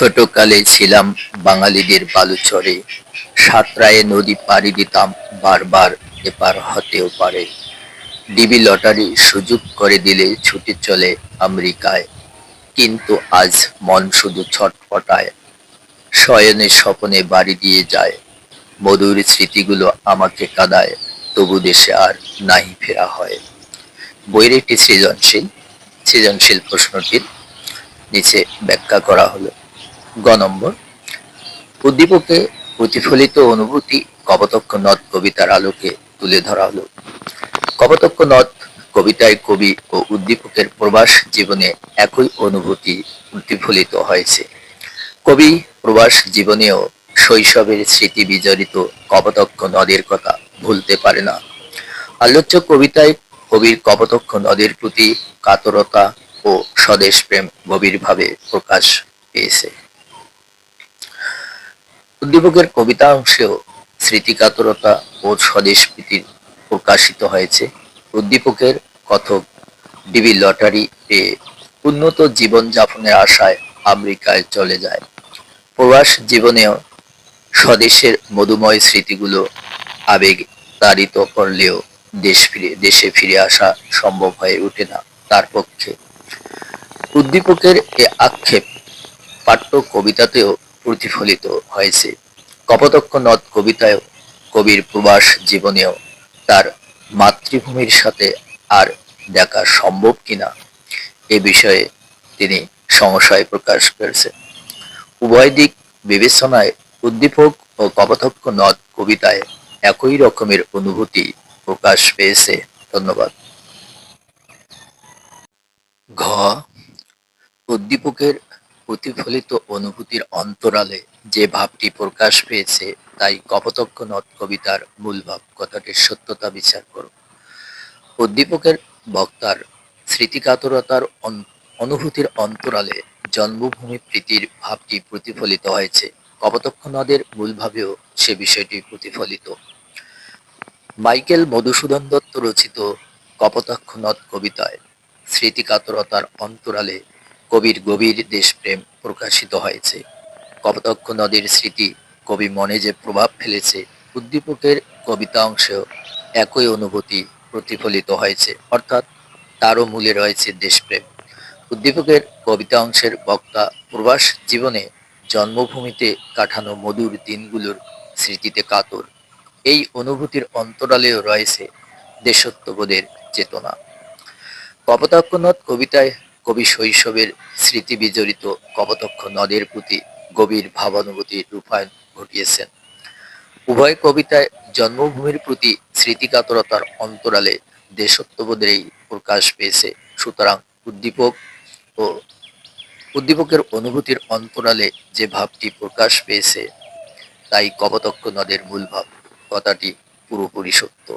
ছোটকালে ছিলাম বাঙালিদের বালুচরে। সাঁতরায়ে নদী পাড়ি দিতাম, বারবার এপার হতেও পারে। ডিবি লটারি সুযোগ করে দিলে ছুটে চলে আমেরিকায়। কিন্তু আজ মন শুধু ছটফটায় শয়নে স্বপনে বাড়ি দিয়ে যায়। মধুর স্মৃতিগুলো আমাকে কাদায়, তবু দেশে আর নাহি ফেরা হয়। বইয়ের একটি সৃজনশীল সৃজনশীল প্রশ্নটির নিচে ব্যাখ্যা করা হলো। গ নম্বর, উদ্দীপকে প্রতিফলিত অনুভূতি কপতক্ষ নদ কবিতার আলোকে তুলে ধরা হলো। কপতক্ষ নদ কবিতায় কবি ও উদ্দীপকের প্রবাস জীবনে একই অনুভূতি প্রতিফলিত হয়েছে। কবি প্রবাস জীবনেও শৈশবের স্মৃতি বিজড়িত কপতক্ষ নদের কথা ভুলতে পারে না। আলোচ্য কবিতায় কবির কপতক্ষ নদের প্রতি কাতরতা ও স্বদেশ প্রেম গভীরভাবে প্রকাশ পেয়েছে। উদ্দীপকের কবিতা অংশেও স্মৃতিকাতরতা ও স্বদেশ প্রীতির প্রকাশিত হয়েছে। উদ্দীপকের কথক ডিবি লটারি পেয়ে উন্নত জীবন যাপনের আশায় আমেরিকায় চলে যায়। প্রবাস জীবনেও স্বদেশের মধুময় স্মৃতিগুলো আবেগ তাড়িত করলেও দেশ ফিরে, দেশে ফিরে আসা সম্ভব হয়ে ওঠে না তার পক্ষে। উদ্দীপকের এ আক্ষেপ পাঠ্য কবিতাতেও প্রতিফলিত হয়েছে। কপতক্ষ নদ কবিতায় কবির প্রবাস জীবনেও তার মাতৃভূমির সাথে আর দেখা সম্ভব কিনা এ বিষয়ে তিনি সংশয় প্রকাশ করেছেন। উভয় দিক বিবেচনায় উদ্দীপক ও কপতক্ষ নদ কবিতায় একই রকমের অনুভূতি প্রকাশ পেয়েছে। ধন্যবাদ। ঘ, উদ্দীপকের প্রতিফলিত অনুভূতির অন্তরালে যে ভাবটি প্রকাশ পেয়েছে, তাই কপতক্ষ নদ কবিতার মূল ভাব কথাটির সত্যতা বিচার করো। উদ্দীপকের বক্তার স্মৃতিকাতরতার অনুভূতির অন্তরালে জন্মভূমি প্রীতির ভাবটি প্রতিফলিত হয়েছে। কপতক্ষ নদের মূল ভাবেও সে বিষয়টি প্রতিফলিত। মাইকেল মধুসূদন দত্ত রচিত কপোতাক্ষ নদ কবিতায় স্মৃতিকাতরতার অন্তরালে কবির গভীর দেশপ্রেম প্রকাশিত হয়েছে। কপোতাক্ষ নদীর স্মৃতি কবি মনে যে প্রভাব ফেলেছে, উদ্দীপকের কবিতা অংশেও একই অনুভূতি প্রতিফলিত হয়েছে, অর্থাৎ তারও মূলে রয়েছে দেশপ্রেম। উদ্দীপকের কবিতা অংশের বক্তা প্রবাস জীবনে জন্মভূমিতে কাঠানো মধুর দিনগুলোর স্মৃতিতে কাতর। এই অনুভূতির অন্তরালেও রয়েছে দেশত্ববোধের চেতনা। কপোতাক্ষ নদ কবিতায় কবি শৈশবের স্মৃতি বিজড়িত কপোতক্ষ নদের প্রতি গভীর ভাবানুভূতির রূপায়ণ ঘটিয়েছেন। উভয় কবিতায় জন্মভূমির প্রতি স্মৃতিকাতরতার অন্তরালে দেশত্ববোধেরই প্রকাশ পেয়েছে। সুতরাং উদ্দীপক ও উদ্দীপকের অনুভূতির অন্তরালে যে ভাবটি প্রকাশ পেয়েছে, তাই কপোতক্ষ নদের মূল ভাব কথাটি পুরোপুরি সত্য।